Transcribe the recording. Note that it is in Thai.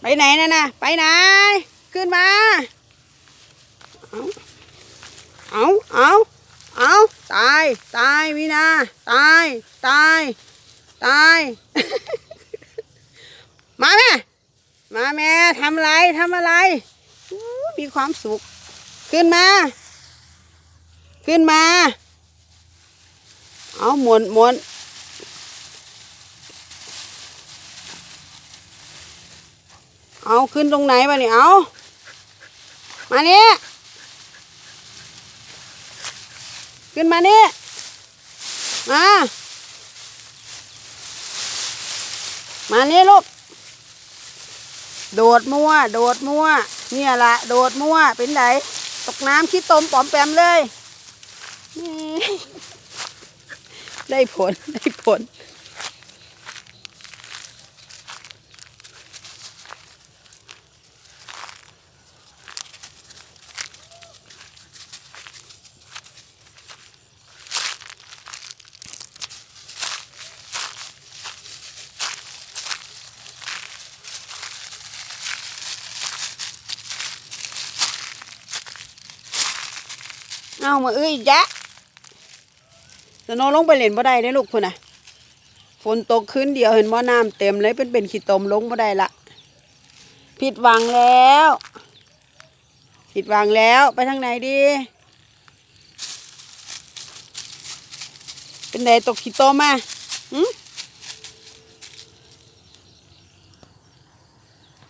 ไปไหนน่ะนะไปไหน ขึ้นมาเอาเอาเอาเอาตาย ตายวินา ตาย ตาย ตาย มาแม่ มาแม่ทำอะไรทำอะไร มีความสุข ขึ้นมา ขึ้นมา เอาหมุนหมุน เอาขึ้นตรงไหนวะเนี่ยเอามานี่ขึ้นมานี่มา มานี่ลูก โดดมั่ว โดดมั่ว เนี่ยละโดดมั่ว เป็นไดตกน้ำขี้ตมปอมแปมเลยนี่ได้ผล ได้ผล เอามาเอ้ยอีกยะสโนลงไปเล่นบ่ได้เด้ลูกพุ่นน่ะ ฝนตกคืนเดียวเห็นบ่น้ำเต็มเลยเป็นเป็นขี้ตมลงบ่ได้ละผิดหวังแล้วผิดหวังแล้วไปทางไหนดี เป็นไหนตกขี้ตมมาหืม